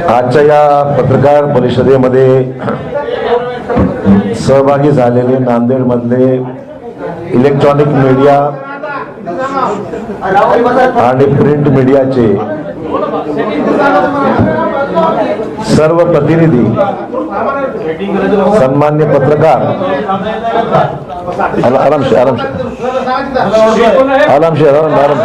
आजच्या या पत्रकार परिषदेमध्ये सहभागी झालेले नांदेडमधले इलेक्ट्रॉनिक मीडिया आणि प्रिंट मीडियाचे सर्व प्रतिनिधी सन्मान्य पत्रकार आला- आरामशे आरामशे आरामशे आराम आराम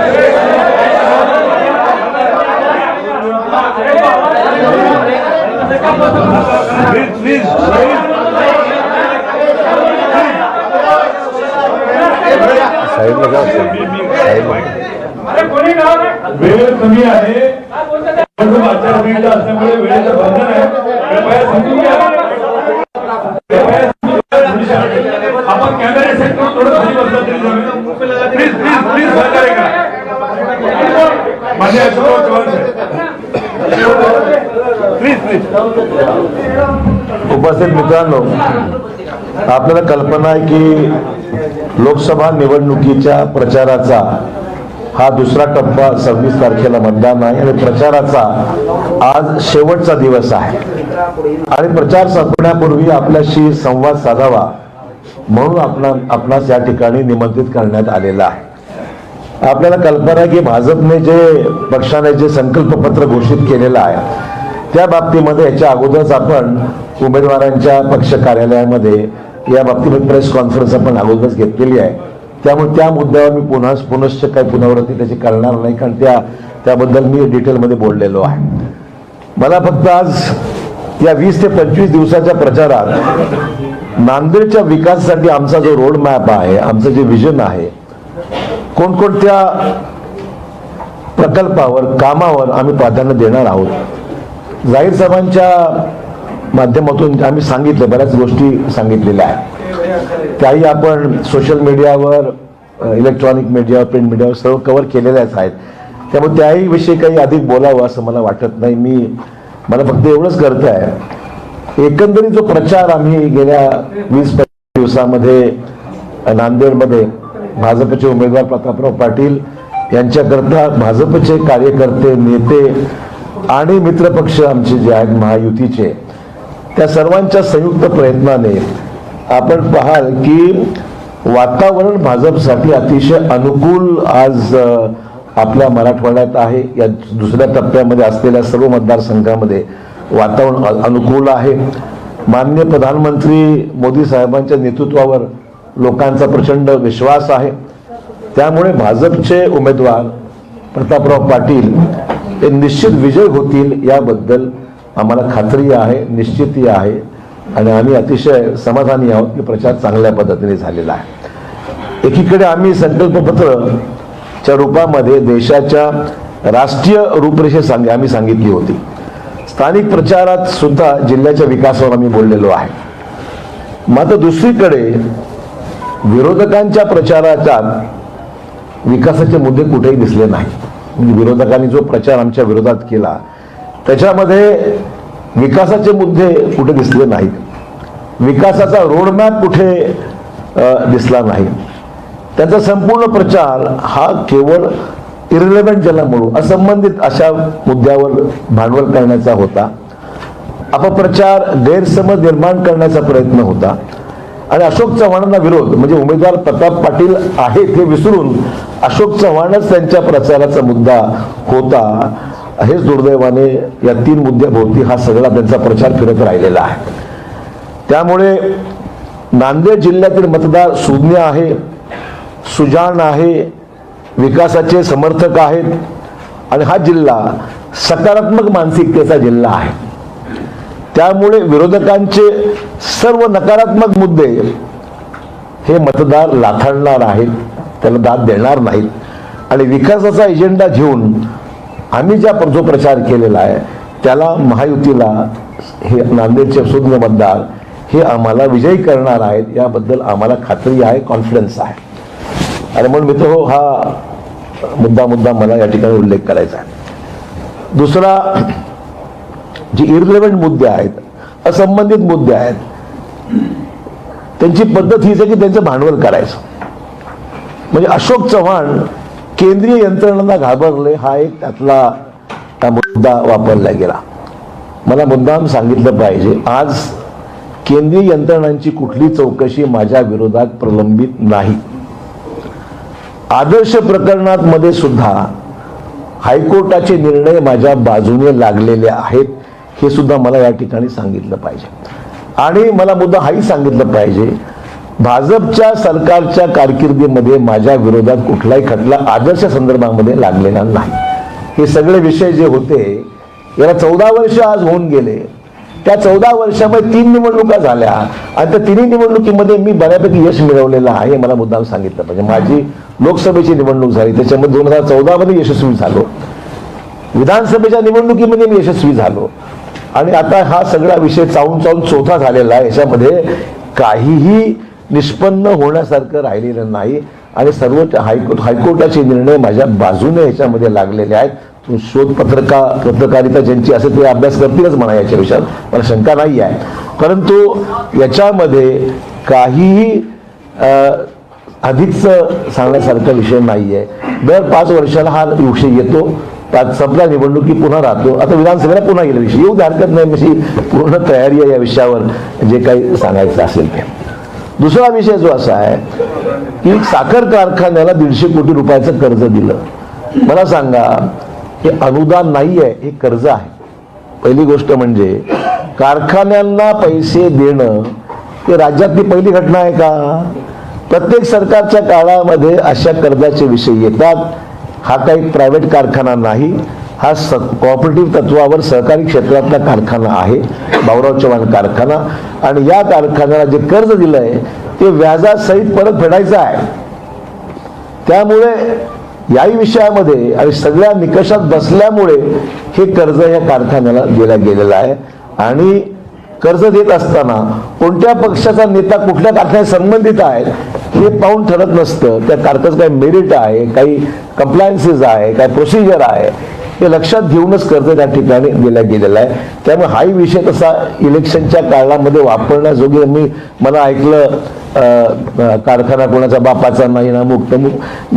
साईडला जा साईडला वेळ कमी आहे. असल्यामुळे वेळेचं बंधन आहे कृपया समजून घ्या कृपया समजून घ्या. आपण कॅमेरे सेट करून थोडं खाली बसला तरी जमेल. प्लीज प्लीज प्लीज सहकार्य करा माझे अशोक चव्हाण साहेब प्लीज प्लीज उपस्थित मित्रांनो आपल्याला कल्पना आहे की लोकसभा निवडणुकीच्या प्रचाराचा हा दुसरा टप्पा सव्वीस तारखेला मतदान आहे आणि प्रचाराचा आज शेवटचा दिवस आहे. आणि प्रचार संपण्यापूर्वी आपल्याशी संवाद साधावा म्हणून आपणा आपणास या ठिकाणी निमंत्रित करण्यात आलेला आहे. आपल्याला कल्पना आहे की भाजपने जे पक्षाने जे संकल्पपत्र घोषित केलेलं आहे त्या बाबतीमध्ये याच्या अगोदरच आपण उमेदवारांच्या पक्ष कार्यालयामध्ये या बाबतीमध्ये प्रेस कॉन्फरन्स आपण अगोदरच घेतलेली आहे. त्यामुळे त्या मुद्द्यावर मी पुन्हा पुनश्च काही पुनरावृत्ती त्याची करणार नाही कारण त्या त्याबद्दल मी डिटेलमध्ये बोललेलो आहे. मला फक्त आज या वीस ते पंचवीस दिवसाच्या प्रचारात नांदेडच्या विकासासाठी आमचा जो रोड मॅप आहे आमचं जे विजन आहे कोणकोणत्या प्रकल्पावर कामावर आम्ही प्राधान्य देणार आहोत? जाहीर साहेबांच्या माध्यमातून आम्ही सांगितलं बऱ्याच गोष्टी सांगितलेल्या आहेत. त्याही आपण सोशल मीडियावर इलेक्ट्रॉनिक मीडियावर प्रिंट मीडियावर सर्व कव्हर केलेल्याच आहेत. त्यामुळे त्याही विषयी काही अधिक बोलावं असं मला वाटत नाही. मी मला फक्त एवढंच करत आहे. एकंदरीत जो प्रचार आम्ही गेल्या वीस दिवसामध्ये नांदेडमध्ये भाजपचे उमेदवार प्रतापराव पाटील यांच्याकरता भाजपचे कार्यकर्ते नेते आणि मित्रपक्ष आमचे जे आहेत महायुतीचे त्या सर्वांच्या संयुक्त प्रयत्नाने आपण पाहाल की वातावरण भाजपसाठी अतिशय अनुकूल आज आपल्या मराठवाड्यात आहे. या दुसऱ्या टप्प्यामध्ये असलेल्या सर्व मतदारसंघामध्ये वातावरण अनुकूल आहे. मान्य प्रधानमंत्री मोदी साहेबांच्या नेतृत्वावर लोकांचा प्रचंड विश्वास आहे. त्यामुळे भाजपचे उमेदवार प्रतापराव पाटील ते निश्चित विजय होतील याबद्दल आम्हाला खात्री आहे निश्चिती आहे. आणि आम्ही अतिशय समाधानी आहोत की प्रचार चांगल्या पद्धतीने झालेला आहे. एकीकडे आम्ही संकल्पपत्रच्या रूपामध्ये देशाच्या राष्ट्रीय रूपरेषे सांग आम्ही सांगितली होती. स्थानिक प्रचारात सुद्धा जिल्ह्याच्या विकासावर आम्ही बोललेलो आहे. मात्र दुसरीकडे विरोधकांच्या प्रचाराच्या विकासाचे मुद्दे कुठेही दिसले नाही विरोधकांनी जो प्रचार आमच्या विरोधात केला त्याच्यामध्ये विकासाचे मुद्दे कुठे दिसले नाहीत. विकासाचा रोडमॅप कुठे दिसला नाही. त्याचा संपूर्ण प्रचार हा केवळ इरिलेव्हंट ज्याला म्हणू असंबंधित अशा मुद्द्यावर भांडवल करण्याचा होता. अपप्रचार गैरसमज निर्माण करण्याचा प्रयत्न होता. आणि अशोक चव्हाणांना विरोध म्हणजे उमेदवार प्रताप पाटील आहेत हे विसरून अशोक चव्हाणच त्यांच्या प्रचाराचा मुद्दा होता. हेच दुर्दैवाने या तीन मुद्द्याभोवती हा सगळा त्यांचा प्रचार फिरत राहिलेला आहे. त्यामुळे नांदेड जिल्ह्यातील मतदार सुज्ञ आहे सुजाण आहे विकासाचे समर्थक आहेत आणि हा जिल्हा सकारात्मक मानसिकतेचा जिल्हा आहे. त्यामुळे विरोधकांचे सर्व नकारात्मक मुद्दे हे मतदार लाथाडणार आहेत त्याला दाद देणार नाहीत. आणि विकासाचा एजेंडा घेऊन आम्ही ज्या जो प्रचार केलेला आहे त्याला महायुतीला हे नांदेडचे सुज्ञ मतदार हे आम्हाला विजयी करणार आहेत याबद्दल आम्हाला खात्री आहे कॉन्फिडन्स आहे. आणि म्हणून मित्र हो हा मुद्दा मुद्दा मला या ठिकाणी उल्लेख करायचा आहे. दुसरा जे इरिलेव्हंट मुद्दे आहेत असंबंधित मुद्दे आहेत त्यांची पद्धत हीच आहे की त्यांचं भांडवल करायचं. म्हणजे अशोक चव्हाण केंद्रीय यंत्रणांना घाबरले हा एक त्यातला मुद्दा वापरला गेला. मला मुद्दाम सांगितलं पाहिजे आज केंद्रीय यंत्रणांची कुठली चौकशी माझ्या विरोधात प्रलंबित नाही. आदर्श प्रकरणात मध्ये सुद्धा हायकोर्टाचे निर्णय माझ्या बाजूने लागलेले आहेत. हे सुद्धा मला या ठिकाणी सांगितलं पाहिजे. आणि मला मुद्दा हाही सांगितलं पाहिजे भाजपच्या सरकारच्या कारकिर्दीमध्ये माझ्या विरोधात कुठलाही खटला आदर्श संदर्भामध्ये लागलेला नाही. हे सगळे विषय जे होते याला चौदा वर्ष आज होऊन गेले. त्या चौदा वर्षामध्ये तीन निवडणुका झाल्या आणि त्या तिन्ही निवडणुकीमध्ये मी बऱ्यापैकी यश मिळवलेलं आहे हे मला मुद्दाम सांगितलं पाहिजे. माझी लोकसभेची निवडणूक झाली त्याच्यामध्ये दोन हजार चौदामध्ये यशस्वी झालो. विधानसभेच्या निवडणुकीमध्ये मी यशस्वी झालो. आणि आता हा सगळा विषय चावून चावून चौथा झालेला आहे. याच्यामध्ये काहीही निष्पन्न होण्यासारखं राहिलेलं नाही. आणि सर्वोच्च हायकोर्ट हायकोर्टाचे निर्णय माझ्या बाजूने याच्यामध्ये लागलेले आहेत. तू शोध पत्रका पत्रकारिता ज्यांची असेल ते अभ्यास करतीलच म्हणा याच्या विषयात मला शंका नाही आहे. परंतु याच्यामध्ये काहीही आधीच सांगण्यासारखा विषय नाही आहे दर पाच वर्षाला हा विषय येतो. संपला निवडणुकी पुन्हा राहतो. आता विधानसभेला पुन्हा गेला विषय. येऊ हरकत नाही. म्हणजे पूर्ण तयारी आहे या विषयावर जे काही सांगायचं असेल ते. दुसरा विषय जो असा आहे की साखर कारखान्याला दीडशे कोटी रुपयाचं कर्ज दिलं. मला सांगा हे अनुदान नाही आहे हे कर्ज आहे. पहिली गोष्ट म्हणजे कारखान्यांना पैसे देणं हे राज्यातली पहिली घटना आहे का? प्रत्येक सरकारच्या काळामध्ये अशा कर्जाचे विषय येतात. हा काही प्रायव्हेट कारखाना नाही. हा स कॉपरेटिव्ह तत्वावर सहकारी क्षेत्रातला कारखाना आहे. भाऊराव चव्हाण कारखाना. आणि या कारखान्याला जे कर्ज दिलं आहे ते व्याजासहित परत फेडायचं आहे. त्यामुळे याही विषयामध्ये आणि सगळ्या निकषात बसल्यामुळे हे कर्ज या कारखान्याला दिलं गेलेलं आहे. आणि कर्ज देत असताना कोणत्या पक्षाचा नेता कुठल्या कारखान्यात संबंधित आहे हे पाहून ठरत नसतं. त्या कारखान्याचं काही मेरिट आहे काही कंप्लायन्सेस आहे काही प्रोसिजर आहे. हे लक्षात घेऊनच कर्ज त्या ठिकाणी दिला गेलेला आहे. त्यामुळे हाही विषय तसा इलेक्शनच्या काळामध्ये वापरण्याजोगे मी मला ऐकलं कारखाना कोणाचा बापाचा नाही ना मुक्त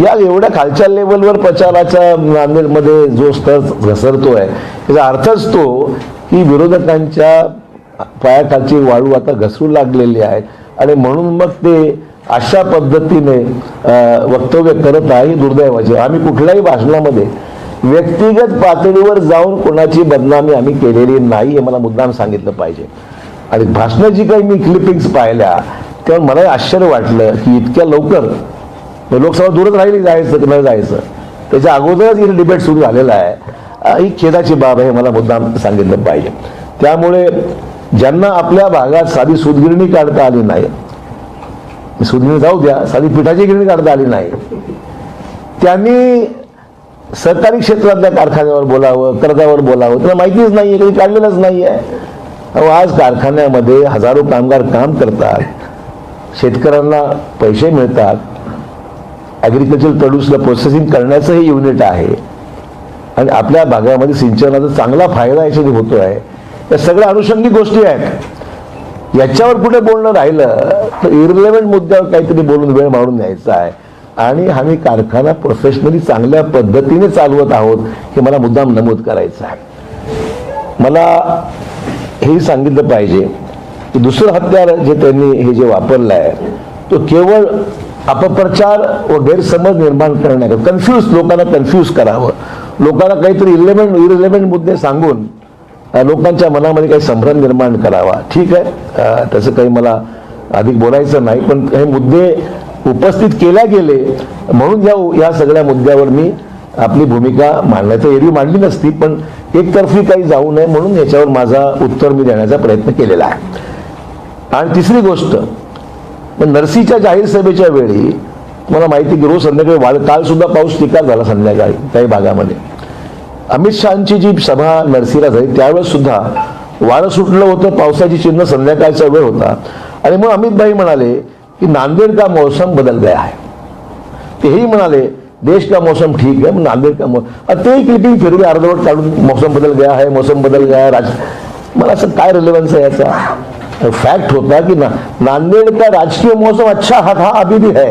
या एवढ्या खालच्या लेवलवर प्रचाराच्या नांदेडमध्ये जो स्तर घसरतोय त्याचा अर्थच तो की विरोधकांच्या पायाखालची वाळू आता घसरू लागलेली आहे. आणि म्हणून मग ते अशा पद्धतीने वक्तव्य करत आहे दुर्दैवाचे. आम्ही कुठल्याही भाषणामध्ये व्यक्तिगत पातळीवर जाऊन कोणाची बदनामी आम्ही केलेली नाही हे मला मुद्दाम सांगितलं पाहिजे. आणि भाषणं जी काही मी क्लिपिंग्स पाहिल्या तेव्हा मला आश्चर्य वाटलं की इतक्या लवकर लोकसभा दूरच राहिली जायचं की न जायचं. त्याच्या अगोदरच इथे डिबेट सुरू झालेला आहे. ही खेदाची बाब आहे मला मुद्दाम सांगितलं पाहिजे. त्यामुळे ज्यांना आपल्या भागात साधी सुदगिरणी काढता आली नाही सूतगिरणी जाऊ द्या साधी पिठाची गिरणी काढता आली नाही. त्यांनी सहकारी क्षेत्रातल्या कारखान्यावर बोलावं कर्जावर बोलावं त्यांना माहितीच नाही आहे कधी काढलेलंच नाही आहे अहो आज कारखान्यामध्ये हजारो कामगार काम करतात. शेतकऱ्यांना पैसे मिळतात. ॲग्रिकल्चर प्रोड्यूसला प्रोसेसिंग करण्याचं हे युनिट आहे. आणि आपल्या भागामध्ये सिंचनाचा चांगला फायदा याच्यात होतो आहे या सगळ्या अनुषंगिक गोष्टी आहेत. याच्यावर कुठे बोलणं राहिलं तर इरिलेव्हंट मुद्द्यावर काहीतरी बोलून वेळ मारून न्यायचा आहे. आणि आम्ही कारखाना प्रोफेशनली चांगल्या पद्धतीने चालवत आहोत हे मला मुद्दाम नमूद करायचं आहे. मला हेही सांगितलं पाहिजे की दुसरं हत्यार जे त्यांनी हे जे वापरलं आहे तो केवळ अपप्रचार व गैरसमज निर्माण करण्याकरता कन्फ्यूज लोकांना कन्फ्यूज करावं. लोकांना काहीतरी इलेव्हन इरिलेव्हंट मुद्दे सांगून लोकांच्या मनामध्ये काही संभ्रम निर्माण करावा. ठीक आहे? तसं काही मला अधिक बोलायचं नाही पण हे मुद्दे उपस्थित केल्या गेले म्हणून या या सगळ्या मुद्द्यावर मी आपली भूमिका मांडण्याचा एरवी मांडली नसती पण एकतर्फी काही जाऊ नये म्हणून याच्यावर माझा उत्तर मी देण्याचा प्रयत्न केलेला आहे. आणि तिसरी गोष्ट पण नरसीच्या जाहीर सभेच्या वेळी तुम्हाला माहिती की रोज संध्याकाळी वाळ काल सुद्धा पाऊस टिका झाला संध्याकाळी काही भागामध्ये. अमित शहाची जी सभा नरसीला झाली त्यावेळेस सुद्धा वारं सुटलं होतं पावसाची चिन्ह संध्याकाळचा वेळ होता. आणि मग अमितभाई म्हणाले की नांदेड का मौसम बदल गया आहे. तेही म्हणाले देश का मौसम ठीक है नांदेड का मौसम ते क्लिपिंग फिरवी अर्धवट काढून मौसम बदल गया है मौसम बदल गया है राज मला असं काय रिलेव्हन्स आहे याचा? फॅक्ट होता की ना नांदेड का राजकीय मौसम अच्छा हा था अभी भी है.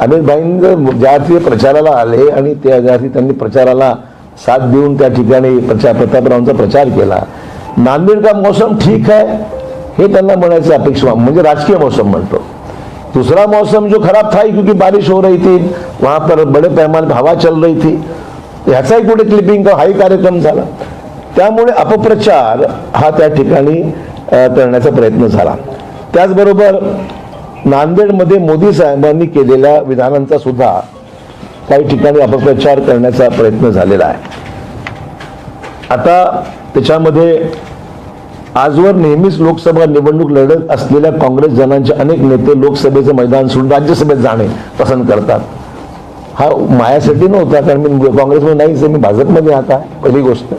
अमित भाईंनी ज्या प्रचाराला आले आणि त्या ज्या त्यांनी प्रचाराला साथ देऊन त्या ठिकाणी प्रचार प्रतापरावांचा प्रचार केला. नांदेड का मौसम ठीक आहे? हे त्यांना म्हणायचं अपेक्षा म्हणजे राजकीय मौसम म्हणतो. दूसरा मौसम जो खराब था ही क्योंकि बारिश हो रही थी वहां पर बड़े पैमाने पर हवा चल रही थी. ह्याचाही कुठे क्लिपिंग का हाही कार्यक्रम झाला. त्यामुळे अपप्रचार हा त्या ठिकाणी करण्याचा प्रयत्न झाला. त्याचबरोबर नांदेडमध्ये मोदी साहेबांनी केलेल्या विधानांचा सुद्धा काही ठिकाणी अपप्रचार करण्याचा प्रयत्न झालेला आहे. आता त्याच्यामध्ये आजवर नेहमीच लोकसभा निवडणूक लढत असलेल्या काँग्रेस जनांचे अनेक नेते लोकसभेचं मैदान सोडून राज्यसभेत जाणे पसंत करतात. हा मायासाठी नव्हता कारण मी काँग्रेसमध्ये नाहीच मी भाजपमध्ये आता पहिली गोष्ट.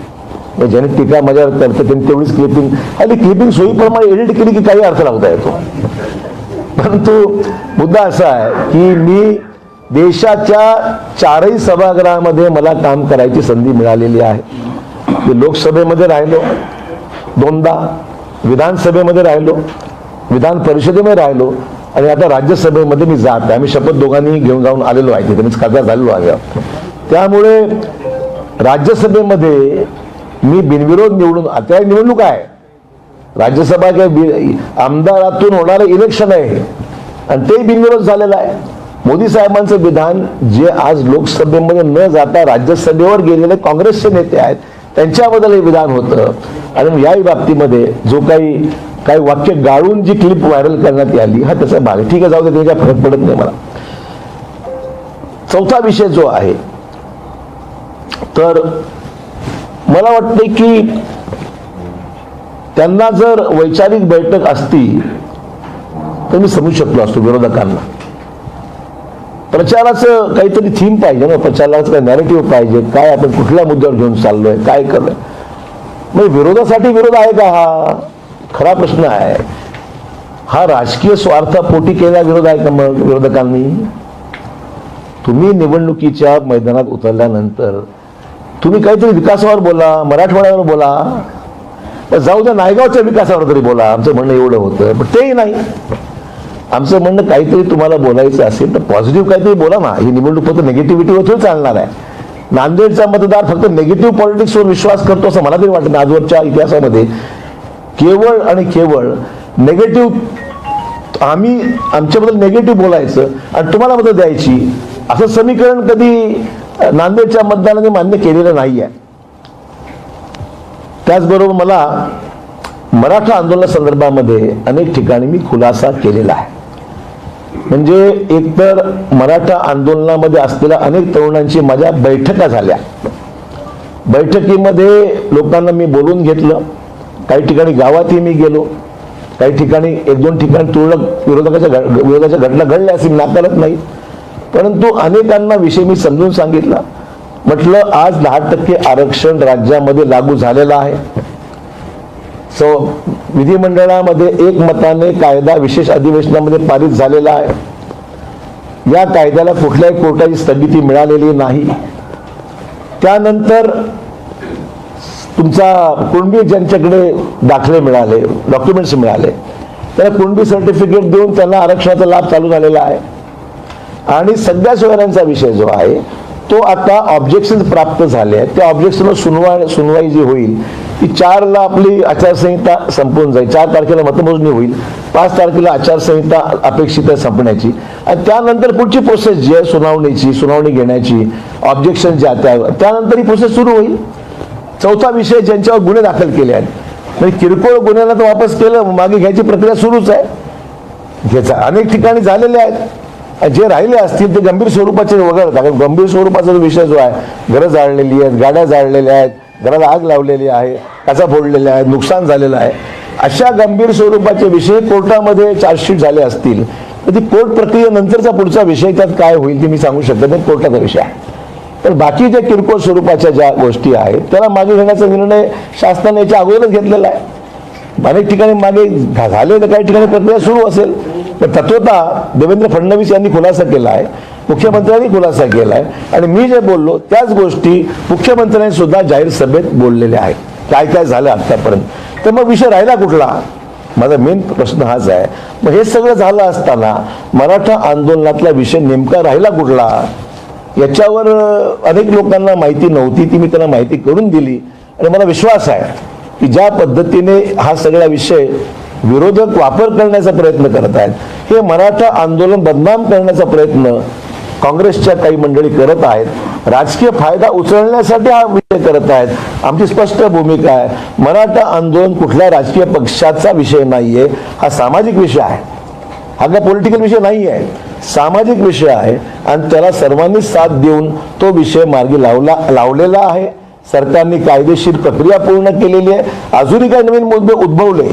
ज्याने टीका माझ्यावर करतं त्यांनी तेवढीच क्लिपिंग आणि क्लिपिंग सोयीप्रमाणे एडिट केली की काही अर्थ लावता येतो. परंतु मुद्दा असा आहे की मी देशाच्या चारही सभागृहामध्ये मला काम करायची संधी मिळालेली आहे. मी लोकसभेमध्ये राहिलो दोनदा विधानसभेमध्ये राहिलो विधान परिषदेमध्ये राहिलो आणि आता राज्यसभेमध्ये मी जात आहे. आम्ही शपथ दोघांनी घेऊन जाऊन आलेलो आहे. तिथे मीच खासदार झालेलो आहे. त्यामुळे राज्यसभेमध्ये मी बिनविरोध निवडून आता निवडणूक आहे. राज्यसभा किंवा बि- आमदारातून होणारं इलेक्शन आहे. आणि ते बिनविरोध झालेलं आहे. मोदी साहेबांचं विधान जे आज लोकसभेमध्ये न जाता राज्यसभेवर गेलेले काँग्रेसचे नेते आहेत त्यांच्याबद्दल हे विधान होतं. आणि याही बाबतीमध्ये जो काही काही वाक्य गाळून जी क्लिप व्हायरल करण्यात आली हा त्याचा भाग ठीक आहे जाऊ दे त्याचा फरक पडत नाही मला. चौथा विषय जो आहे तर मला वाटते की त्यांना जर वैचारिक बैठक असती तर मी समजू शकलो असतो विरोधकांना. प्रचाराचं काहीतरी थीम पाहिजे ना? प्रचाराचं काही नॅरेटिव्ह पाहिजे. काय आपण कुठल्या मुद्द्यावर घेऊन चाललोय? काय करलोय मग विरोधासाठी विरोध आहे का हा? खरा प्रश्न आहे. हा राजकीय स्वार्थापोटी केलेला विरोध आहे का मग विरोधकांनी? तुम्ही निवडणुकीच्या मैदानात उतरल्यानंतर तुम्ही काहीतरी विकासावर बोला मराठवाड्यावर बोला. जाऊ द्या नायगावच्या विकासावर तरी बोला. आमचं म्हणणं एवढं होतं पण तेही नाही. आमचं म्हणणं काहीतरी तुम्हाला बोलायचं असेल तर पॉझिटिव्ह काहीतरी बोला ना. ही निवडणूक फक्त निगेटिव्हिटीवर थोडी चालणार आहे. नांदेडचा मतदार फक्त निगेटिव्ह पॉलिटिक्सवर विश्वास करतो असं मला तरी वाटतं आजवरच्या इतिहासामध्ये. केवळ आणि केवळ नेगेटिव्ह आम्ही आमच्याबद्दल नेगेटिव्ह बोलायचं आणि तुम्हाला मदत द्यायची असं समीकरण कधी नांदेडच्या मतदानाने मान्य केलेलं नाही आहे त्याचबरोबर मला मराठा आंदोलनासंदर्भामध्ये अनेक ठिकाणी मी खुलासा केलेला आहे. म्हणजे एकतर मराठा आंदोलनामध्ये असलेल्या अनेक तरुणांची माझ्या बैठका झाल्या. बैठकीमध्ये लोकांना मी बोलून घेतलं. काही ठिकाणी गावातही मी गेलो. काही ठिकाणी एक दोन ठिकाणी तुरळक विरोधकाच्या विरोधाच्या घटना घडल्या असेल नाकारत नाही. परंतु अनेकांना विषय मी समजून सांगितला. म्हटलं आज दहा टक्के आरक्षण राज्यामध्ये लागू झालेलं आहे. सो विधिमंडळामध्ये एक मताने कायदा विशेष अधिवेशनामध्ये पारित झालेला आहे. या कायद्याला कुठल्याही कोर्टाची स्थगिती मिळालेली नाही. त्यानंतर तुमचा कुणबी ज्यांच्याकडे दाखले मिळाले डॉक्युमेंट्स मिळाले त्याला कुणबी सर्टिफिकेट देऊन त्यांना आरक्षणाचा लाभ चालू झालेला आहे. आणि सगळ्या सोयऱ्यांचा विषय जो आहे तो आता ऑब्जेक्शन प्राप्त झाले आहेत. त्या ऑब्जेक्शनवर सुनवाई सुनवाई जी होईल ती चारला आपली आचारसंहिता संपून जाईल. चार तारखेला मतमोजणी होईल. पाच तारखेला आचारसंहिता अपेक्षित आहे संपण्याची. आणि त्यानंतर पुढची प्रोसेस जी आहे सुनावणीची सुनावणी घेण्याची ऑब्जेक्शन ज्या त्या त्यानंतर ही प्रोसेस सुरू होईल. चौथा विषय ज्यांच्यावर गुन्हे दाखल केले आहेत. म्हणजे किरकोळ गुन्ह्यांना तर वापस केलं मागे घ्यायची प्रक्रिया सुरूच आहे. घ्यायचा अनेक ठिकाणी झालेले आहेत. जे राहिले असतील ते गंभीर स्वरूपाचे वगळता. कारण गंभीर स्वरूपाचा जो विषय जो आहे घरं जाळलेली आहेत गाड्या जाळलेल्या आहेत घराला आग लावलेली आहे काचा फोडलेल्या आहेत नुकसान झालेलं आहे. अशा गंभीर स्वरूपाचे विषय कोर्टामध्ये चार्जशीट झाले असतील तर ती कोर्ट प्रक्रियेनंतरचा पुढचा विषय त्यात काय होईल ते मी सांगू शकत नाही कोर्टाचा विषय आहे. बाकी ज्या किरकोळ स्वरूपाच्या ज्या गोष्टी आहेत त्याला मागे घेण्याचा निर्णय शासनाने याच्या अगोदरच घेतलेला आहे. अनेक ठिकाणी मागे झा- झाले तर काही ठिकाणी प्रक्रिया सुरू असेल. पण तत्वता देवेंद्र फडणवीस यांनी खुलासा केला आहे. मुख्यमंत्र्यांनी खुलासा केला आहे आणि मी जे बोललो त्याच गोष्टी मुख्यमंत्र्यांनी सुद्धा जाहीर सभेत बोललेल्या आहेत. काय काय झालं आत्तापर्यंत? तर मग विषय राहिला कुठला? माझा मेन प्रश्न हाच आहे. मग हे सगळं झालं असताना मराठा आंदोलनातला विषय नेमका राहिला कुठला? याच्यावर अनेक लोकांना माहिती नव्हती ती मी त्यांना माहिती करून दिली. आणि मला विश्वास आहे की ज्या पद्धतीने हा सगळा विषय विरोधक वापर करण्याचा प्रयत्न करत आहेत हे मराठा आंदोलन बदनाम करण्याचा प्रयत्न काँग्रेसच्या काही मंडळी करत आहेत. राजकीय फायदा उचलण्यासाठी हा विषय करत आहेत. आमची स्पष्ट भूमिका आहे. मराठा आंदोलन कुठल्या राजकीय पक्षाचा विषय नाहीये. हा सामाजिक विषय आहे. हा काय पॉलिटिकल विषय नाही आहे सामाजिक विषय आहे आणि त्याला सर्वांनी साथ देऊन तो विषय मार्गी लावला लावलेला आहे. सरकारने कायदेशीर प्रक्रिया पूर्ण केलेली आहे. अजूनही काही नवीन मुद्दे उद्भवले.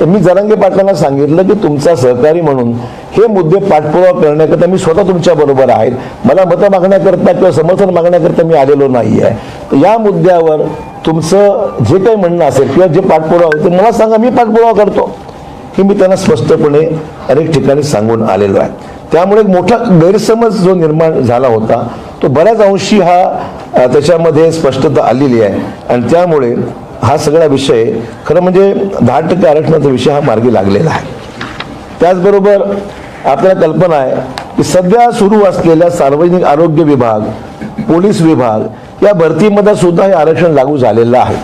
तर मी जरांगे पाटलांना सांगितलं की तुमचा सहकारी म्हणून हे मुद्दे पाठपुरावा करण्याकरता मी स्वतः तुमच्या बरोबर आहे. मला मतं मागण्याकरता किंवा समर्थन मागण्याकरता मी आलेलो नाही आहे तर या मुद्द्यावर तुमचं जे काही म्हणणं असेल किंवा जे पाठपुरावा होते ते मला सांगा मी पाठपुरावा करतो. हे मी त्यांना स्पष्टपणे अनेक ठिकाणी सांगून आलेलो आहे. त्यामुळे एक मोठा गैरसमज जो निर्माण झाला होता तो बऱ्याच अंशी हा त्याच्यामध्ये स्पष्टता आलेली आहे. आणि त्यामुळे हा सगळा विषय खरं म्हणजे दहा टक्के आरक्षणाचा विषय हा मार्गी लागलेला आहे. त्याचबरोबर आपल्याला कल्पना आहे की सध्या सुरू असलेल्या सार्वजनिक आरोग्य विभाग पोलीस विभाग या भरतीमध्ये सुद्धा हे आरक्षण लागू झालेलं आहे.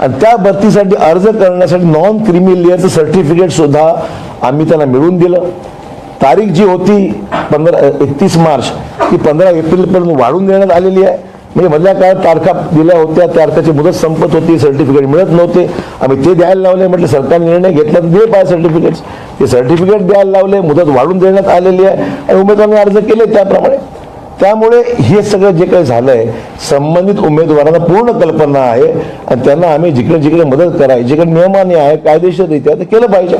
आणि त्या भरतीसाठी अर्ज करण्यासाठी नॉन क्रिमी लेअरचं सर्टिफिकेट सुद्धा आम्ही त्यांना मिळवून दिलं. तारीख जी होती पंधरा एकतीस मार्च ती पंधरा एप्रिलपर्यंत वाढून देण्यात आलेली आहे. म्हणजे मधल्या काळात तारखा दिल्या होत्या तारखाची मुदत संपत होती सर्टिफिकेट मिळत नव्हते. आम्ही ते द्यायला लावले म्हटलं सरकारने निर्णय घेतला तर दे पाय सर्टिफिकेट ते सर्टिफिकेट द्यायला लावले मुदत वाढून देण्यात आलेली आहे. आणि उमेदवारांनी अर्ज केले त्याप्रमाणे. त्यामुळे हे सगळं जे काही झालंय संबंधित उमेदवारांना पूर्ण कल्पना आहे. आणि त्यांना आम्ही जिकडे जिकडे मदत करायची जिकडे नियमाने आहे कायदेशीररित्या ते केलं पाहिजे.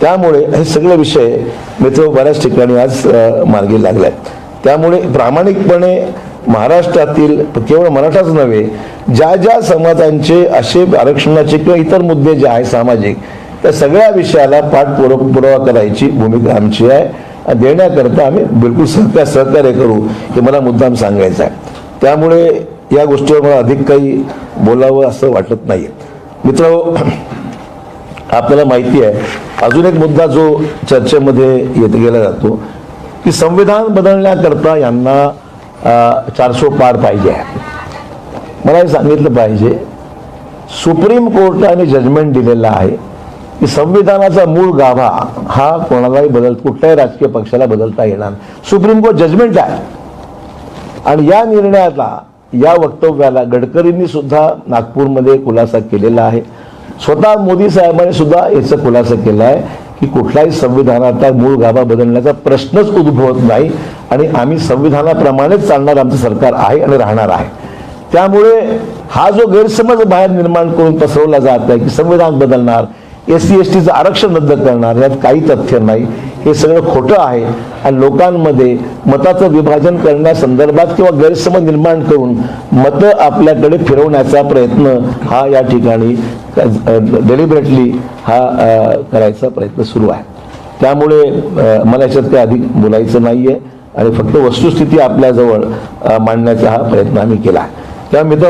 त्यामुळे हे सगळे विषय मित्र बऱ्याच ठिकाणी आज मार्गी मार्गी आहेत त्यामुळे प्रामाणिकपणे महाराष्ट्रातील केवळ मराठाच नव्हे ज्या ज्या समाजांचे असे आरक्षणाचे किंवा इतर मुद्दे जे आहेत सामाजिक त्या सगळ्या विषयाला पाठपुरावा पुरावा करायची भूमिका आमची आहे. देण्याकरता आम्ही बिलकुल सहकार सहकार्य करू हे मला मुद्दाम सांगायचं आहे. त्यामुळे या गोष्टीवर मला अधिक काही बोलावं असं वाटत नाही मित्र आपल्याला माहिती आहे अजून एक मुद्दा जो चर्चेमध्ये येत गेला जातो की संविधान बदलण्याकरता यांना चार चारसो पार पाहिजे. आहे मला हे सांगितलं पाहिजे सुप्रीम कोर्टाने जजमेंट दिलेला आहे की संविधानाचा मूळ गाभा हा कोणालाही बदल कुठल्याही राजकीय पक्षाला बदलता येणार सुप्रीम कोर्ट जजमेंट आहे. आणि या निर्णयाला या वक्तव्याला गडकरींनी सुद्धा नागपूरमध्ये खुलासा केलेला आहे. स्वतः मोदी साहेबांनी सुद्धा याचा खुलासा केला आहे. की कुठल्याही संविधानाचा मूळ गाभा बदलण्याचा प्रश्नच उद्भवत नाही आणि आम्ही संविधानाप्रमाणेच चालणार आमचं सरकार आहे आणि राहणार आहे. त्यामुळे हा जो गैरसमज बाहेर निर्माण करून पसरवला जात आहे की संविधान बदलणार एस सी एस टीचं आरक्षण रद्द करणार यात काही तथ्य नाही. हे सगळं खोटं आहे. आणि लोकांमध्ये मताचं विभाजन करण्यासंदर्भात किंवा गैरसमज निर्माण करून मतं आपल्याकडे फिरवण्याचा प्रयत्न हा या ठिकाणी डेलिबरेटली हा करायचा प्रयत्न सुरू आहे. त्यामुळे मला याच्यात काही अधिक बोलायचं नाही आहे आणि फक्त वस्तुस्थिती आपल्याजवळ मांडण्याचा हा प्रयत्न आम्ही केला आहे. मित्र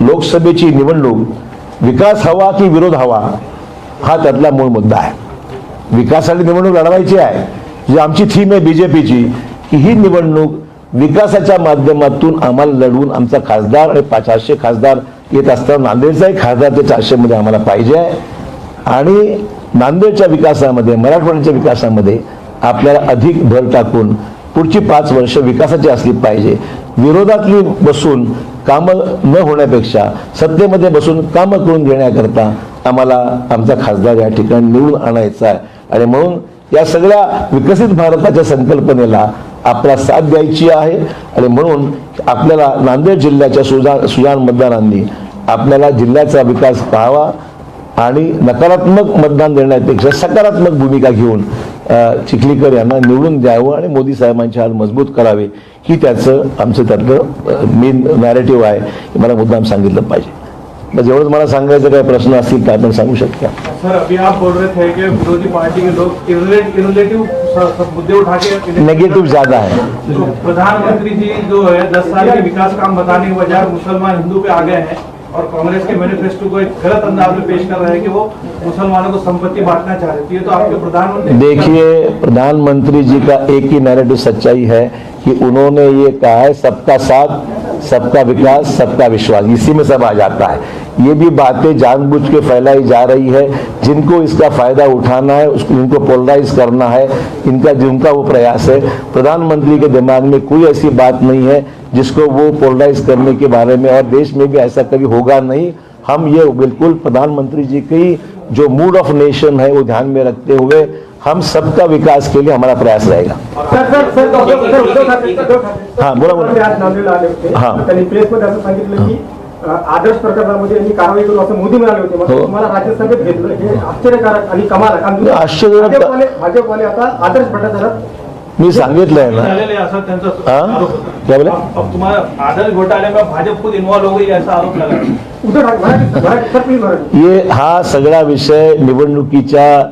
लोकसभेची निवडणूक विकास हवा की विरोध हवा हा त्यातला मूळ मुद्दा आहे. विकासाची निवडणूक लढवायची आहे जी आमची थीम आहे बीजेपीची की ही निवडणूक विकासाच्या माध्यमातून आम्हाला लढवून आमचा खासदार आणि चारशे खासदार येत असताना नांदेडचाही खासदार ते चारशेमध्ये आम्हाला पाहिजे आहे. आणि नांदेडच्या विकासामध्ये मराठवाड्याच्या विकासामध्ये आपल्याला अधिक भर टाकून पुढची पाच वर्ष विकासाची असली पाहिजे. विरोधातली बसून कामं न होण्यापेक्षा सत्तेमध्ये बसून कामं करून घेण्याकरता आम्हाला आमचा खासदार या ठिकाणी निवडून आणायचा आहे. आणि म्हणून या सगळ्या विकसित भारताच्या संकल्पनेला आपला साथ द्यायची आहे. आणि म्हणून आपल्याला नांदेड जिल्ह्याच्या सुजा सुजाण मतदारांनी आपल्याला जिल्ह्याचा विकास पाहावा आणि नकारात्मक मतदान देण्यापेक्षा सकारात्मक भूमिका घेऊन चिखलीकर यांना निवडून द्यावं आणि मोदी साहेबांचे हात मजबूत करावे. ही त्याचं आमचं त्यातलं मेन नॅरेटिव्ह आहे. हे मला मुद्दाम सांगितलं पाहिजे. बस एवढंच मला सांगायचं काही प्रश्न असतील तर आपण सांगू शकता. सर अभी आप बोल रहे थे कि विरोधी पार्टी के लोग इरिलेटिव मुद्दे उठा के नेगेटिव ज़्यादा है। तो प्रधानमंत्री जी जो है दस साल के विकास काम बताने के बजाय मुसलमान हिंदू पे आ गए हैं और कांग्रेस के मैनिफेस्टो को एक गलत अंदाज में पेश कर रहे हैं कि वो मुसलमानों को संपत्ति बांटना चाह रहे थे तो आपके प्रधानमंत्री देखिए प्रधानमंत्री जी का एक ही नैरेटिव सच्चाई है कि उन्होंने ये कहा है सबका साथ सबका विकास, सबका विश्वास। इसी में सब आ जाता है। ये भी बातें जानबूझ के फैलाई जा रही है। जिनको इसका फ़ायदा उठाना है उसको इनको पोलराइज करना है, इनका, जिनका वो प्रयास है। प्रधानमंत्री के दिमाग में कोई ऐसी बात नहीं है जिसको वो पोलराइज करने के बारे में, और देश में भी ऐसा कभी होगा नहीं। हम ये बिल्कुल प्रधानमंत्री जी की जो मूड ऑफ नेशन है वो ध्यान में रखते हुए हम सबका विकास के लिए हमारा प्रयास रहेगा हा, बोला, बोला. हा. आदर्श प्रकरणामध्ये यांनी कारवाई करू असं मोदी म्हणाले होते हो. तुम्हाला राज्यसभेत घेतलं हे आश्चर्यकारक आणि कमाल आश्चर्यकारक- भाजपवाले आता आदर्श भट्टाचार्यात मी सांगितलंय ना झालेले असं त्यांचा हा? आरोप होता. क्या बोले? अब अब तुम्हारा आदर्श घोटाले में भाजपा खुद इन्वॉल्व हो गई ऐसा आरोप लगा उद्धव ठाकरे मराठी मराठी सर प्लीज मराठी ये हा सगळा विषय निवडणुकीच्या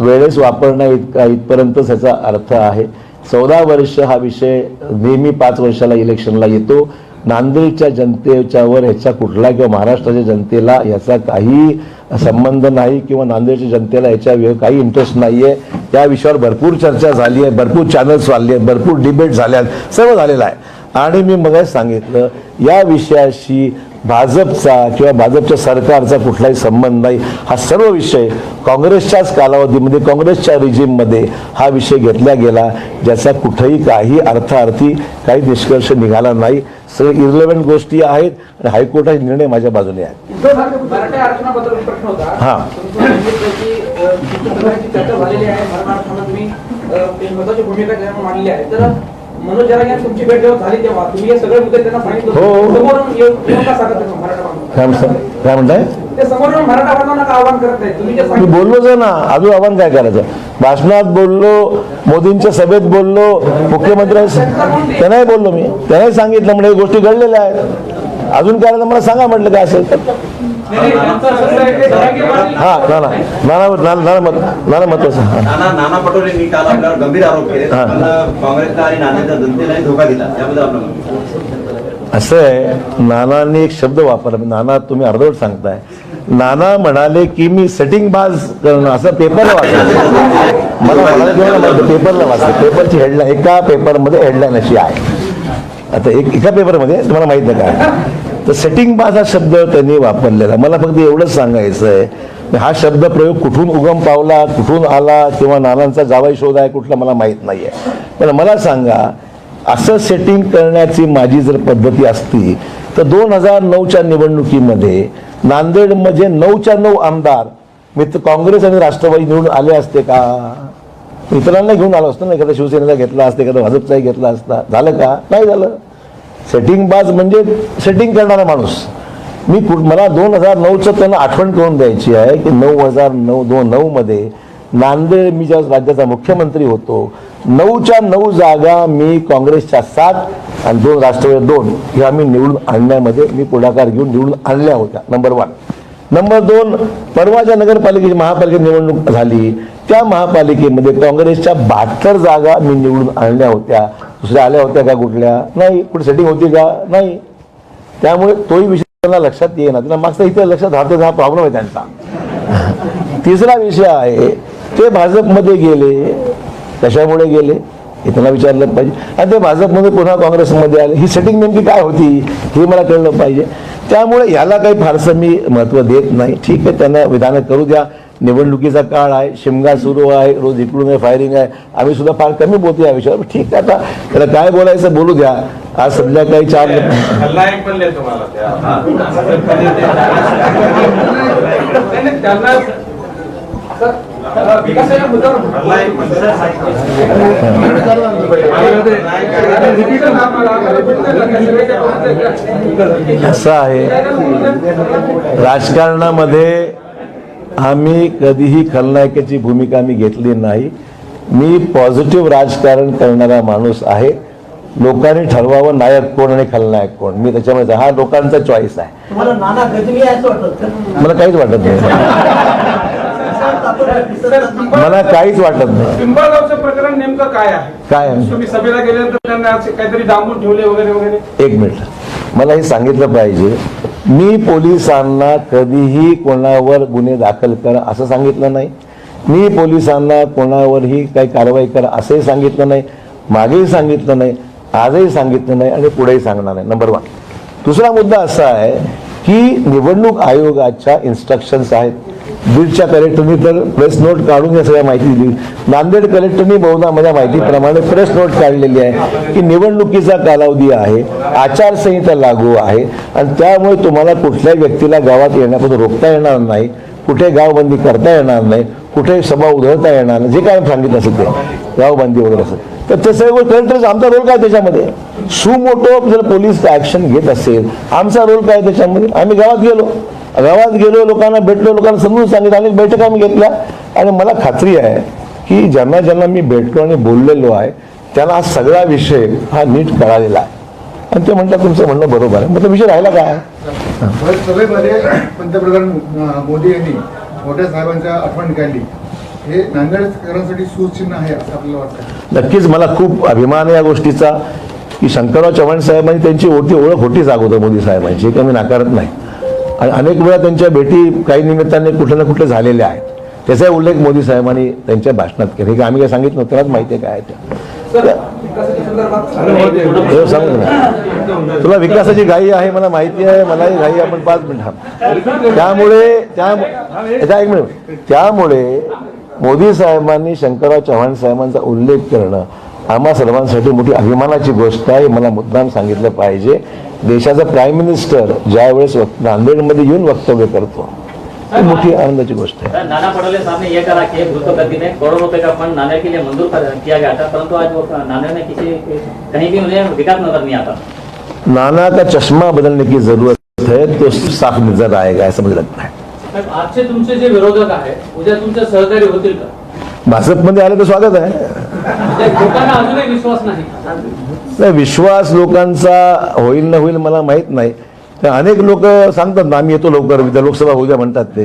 वेळेस वापरण्या इतका इथपर्यंतच ह्याचा अर्थ आहे चौदा वर्ष हा विषय नेहमी पाच वर्षाला इलेक्शनला येतो नांदेडच्या जनतेच्यावर ह्याचा कुठला किंवा महाराष्ट्राच्या जनतेला याचा काही संबंध नाही किंवा नांदेडच्या जनतेला याच्या काही इंटरेस्ट नाही आहे त्या विषयावर भरपूर चर्चा झाली आहे भरपूर चॅनल्स वाढले आहेत भरपूर डिबेट झाल्या आहेत सर्व झालेलं आहे. आणि मी मग सांगितलं या विषयाशी भाजपचा किंवा भाजपच्या सरकारचा कुठलाही संबंध नाही. हा सर्व विषय काँग्रेसच्याच कालावधीमध्ये काँग्रेसच्या रिजिममध्ये हा विषय घेतला गेला ज्याचा कुठेही काही अर्थार्थी काही निष्कर्ष निघाला नाही. सगळे इरलेव्हंट गोष्टी आहेत आणि हायकोर्टाचे निर्णय माझ्या बाजूने आहेत. हा. भूमिका मांडली आहे. तर मनोज यांची तुमची भेट जेव्हा झाली तेव्हा तुम्ही हे सगळे मुद्दे त्यांना सांगितलं हो. समोरून येऊन येऊन का सांगत नाही मराठा बांधवांना? काय म्हणता काय म्हणताय? ते समोरून मराठा बांधवांना का आव्हान करत नाही तुम्ही जे मी सांगितलं बोललोच आहे ना अजून आव्हान काय करायचं? भाषणात बोललो मोदींच्या सभेत बोललो मुख्यमंत्र्यांनी त्यांनाही बोललो मी. त्यांनाही सांगितलं म्हणजे गोष्टी घडलेल्या आहेत. अजून काय राहिलं मला सांगा म्हटलं काय असेल तर. हा नाना नाना नाना नाना मत नाना महत्वाचं. नाना नाना पटोलेंनी काल आपल्यावर गंभीर आरोप केले. पण काँग्रेसला आणि नाण्याच्या जनतेलाही धोका दिला. याबद्दल आपलं मत काय? असं आहे नानांनी एक शब्द वापरला. नाना तुम्ही अर्धवट सांगताय. नाना म्हणाले की मी सेटिंग बाज करणं असं पेपरला वाचलं. मला म्हणाले पेपरला वाचलं. पेपरची हेडलाईन एका पेपरमध्ये हेडलाईन अशी आहे. आता एक एका पेपरमध्ये तुम्हाला माहीत नाही काय तर सेटिंग बाज हा शब्द त्यांनी वापरलेला. मला फक्त एवढंच सांगायचं आहे. हा शब्द प्रयोग कुठून उगम पावला कुठून आला किंवा नानांचा जावाई शोध आहे कुठला मला माहीत नाही आहे पण मला सांगा असं सेटिंग करण्याची माझी जर पद्धती असती तर दोन हजार नऊच्या निवडणुकीमध्ये नांदेडमध्ये नऊच्या नऊ आमदार मित्र काँग्रेस आणि राष्ट्रवादी निवडून आले असते का? इतरांना घेऊन आलो असतो ना एखादा शिवसेनेचा घेतला असता एखादा भाजपचाही घेतला असता. झालं का? नाही झालं. सेटिंग बाज म्हणजे सेटिंग करणारा माणूस. मी कुठ मला दोन हजार नऊचं त्यांना आठवण करून द्यायची आहे की नऊ हजार नऊ दोन नऊमध्ये नांदेड मी ज्या राज्याचा मुख्यमंत्री होतो नऊच्या नऊ जागा मी काँग्रेसच्या सात आणि दोन राष्ट्रवादी दोन हे आम्ही निवडून आणण्यामध्ये मी पुढाकार घेऊन निवडून आणल्या होत्या नंबर वन नंबर दोन परवाच्या नगरपालिकेची महापालिका निवडणूक झाली. त्या महापालिकेमध्ये काँग्रेसच्या बहात्तर जागा मी निवडून आणल्या होत्या. दुसऱ्या आल्या होत्या का कुठल्या? नाही कुठे सेटिंग होती का? नाही. त्यामुळे तोही विषय त्यांना लक्षात येईना. त्यांना मागचा इथे लक्षात राहतो हा प्रॉब्लेम आहे त्यांचा. तिसरा विषय आहे ते भाजपमध्ये गेले. कशामुळे गेले? हे त्यांना विचारलं पाहिजे. आणि ते भाजपमध्ये पुन्हा काँग्रेसमध्ये आले. ही सेटिंग नेमकी काय होती? हे मला कळलं पाहिजे. त्यामुळे याला काही फारसं मी महत्त्व देत नाही. ठीक आहे त्यांना विधानं करू द्या. निवडणुकीचा काळ आहे शिमगा सुरू आहे रोज इकडून आहे फायरिंग आहे. आम्ही सुद्धा फार कमी बोलतो या विषयावर ठीक आहे आता. त्याला काय बोलायचं बोलू द्या. आज चार मुद्द्यावर खलनायक बनले. असं आहे. राजकारणामध्ये आम्ही कधीही खलनायकाची भूमिका मी घेतली नाही. मी पॉझिटिव्ह राजकारण करणारा माणूस आहे. लोकांनी ठरवावं नायक कोण आणि खलनायक कोण. मी त्याच्यामध्ये हा लोकांचा चॉईस आहे. तुम्हाला नाना गजनी आहे असं वाटत का? मला काहीच वाटत नाही. मला काहीच वाटत नाही. पिंपळगावचं प्रकरण नेमकं काय आहे? काय आहे? तुम्ही सभेला गेल्यानंतर त्यांना असे काहीतरी डांबून ठेवले वगैरे वगैरे? एक मिनिट. मला हे सांगितलं पाहिजे. मी पोलिसांना कधीही कोणावर गुन्हे दाखल करा असं सांगितलं नाही. मी पोलिसांना कोणावरही काही कारवाई करा असंही सांगितलं नाही. मागेही सांगितलं नाही. आजही सांगितलं नाही आणि पुढेही सांगणार नाही. नंबर वन दुसरा मुद्दा असा आहे की निवडणूक आयोगाच्या इन्स्ट्रक्शन्स आहेत. बीडच्या कलेक्टरनी तर प्रेस नोट काढून या सगळ्या माहिती दिली. नांदेड कलेक्टरनी बहुधा माझ्या माहितीप्रमाणे प्रेस नोट काढलेली आहे की निवडणुकीचा कालावधी आहे आचारसंहिता लागू आहे आणि त्यामुळे तुम्हाला कुठल्याही व्यक्तीला गावात येण्यापासून रोखता येणार नाही कुठे गावबंदी करता येणार नाही कुठे सभा उधळता येणार नाही जे काय सांगितलं असेल ते गावबंदी वगैरे असेल. तर ते सर्व कलेक्टर आमचा रोल काय त्याच्यामध्ये? सुमोटो जर पोलीस ऍक्शन घेत असेल आमचा रोल काय त्याच्यामध्ये? आम्ही गावात गेलो. गावात गेलो लोकांना भेटलो लोकांना समजून सांगितलं अनेक बैठका आम्ही घेतल्या. आणि मला खात्री आहे की ज्यांना ज्यांना मी भेटलो आणि बोललेलो आहे त्यांना हा सगळा विषय हा नीट कळालेला आहे. आणि ते म्हणतात तुमचं म्हणणं बरोबर आहे. मग तो विषय राहिला काय? सभेमध्ये पंतप्रधान मोदी यांनी मोठ्या साहेबांच्या आठवण काढली. हे नांदेडकरांसाठी सुचिन्ह आहे असं आपल्याला वाटतं. नक्कीच मला खूप अभिमान आहे या गोष्टीचा की शंकरराव चव्हाण साहेबांनी त्यांची ओटी ओळख होतीच अगोदर मोदी साहेबांची हे मी नाकारत नाही. अनेक वेळा त्यांच्या भेटी काही निमित्ताने कुठल्या ना कुठल्या झालेल्या आहेत. त्याचा उल्लेख मोदी साहेबांनी त्यांच्या भाषणात केला. हे आम्ही काय सांगितलं त्यालाच माहिती आहे काय आहे सांगू ना तुला विकासाची घाई आहे मला माहिती आहे मलाही घाई आपण पाच मिनिट त्यामुळे त्या एक मिनिट. त्यामुळे मोदी साहेबांनी शंकरराव चव्हाण साहेबांचा उल्लेख करणं आम्हा सर्वांसाठी मोठी अभिमानाची गोष्ट आहे. मला मुद्दाम सांगितलं पाहिजे. देशाचा प्राईम मिनिस्टर ज्या वेळेस नांदेडमध्ये येऊन वक्तव्य करतो ही मोठी आनंदाची गोष्ट आहे. नाना पटोले साहब ने ये कहा कि भूतो गति में करोड़ों रुपए का फंड नांदेड़ के लिए मंजूर कर- किया गया था परंतु आज वो नांदेड़ में किसी कहीं भी उन्हें विकास नजर नहीं आता। नाना का चष्मा बदलने की जरूरत है तो साफ नजर आएगा ऐसा मुझे लगता है। साहेब, आजचे तुमचे जे विरोधक आहेत उद्या तुमचे सहकारी होतील का? भाजपमध्ये आले तर स्वागत आहे. लोकांना अजूनही विश्वास नाही. नाही विश्वास लोकांचा होईल ना होईल मला माहीत नाही. तर अनेक लोक सांगतात ना आम्ही येतो लवकर उद्या लोकसभा होऊ म्हणतात ते.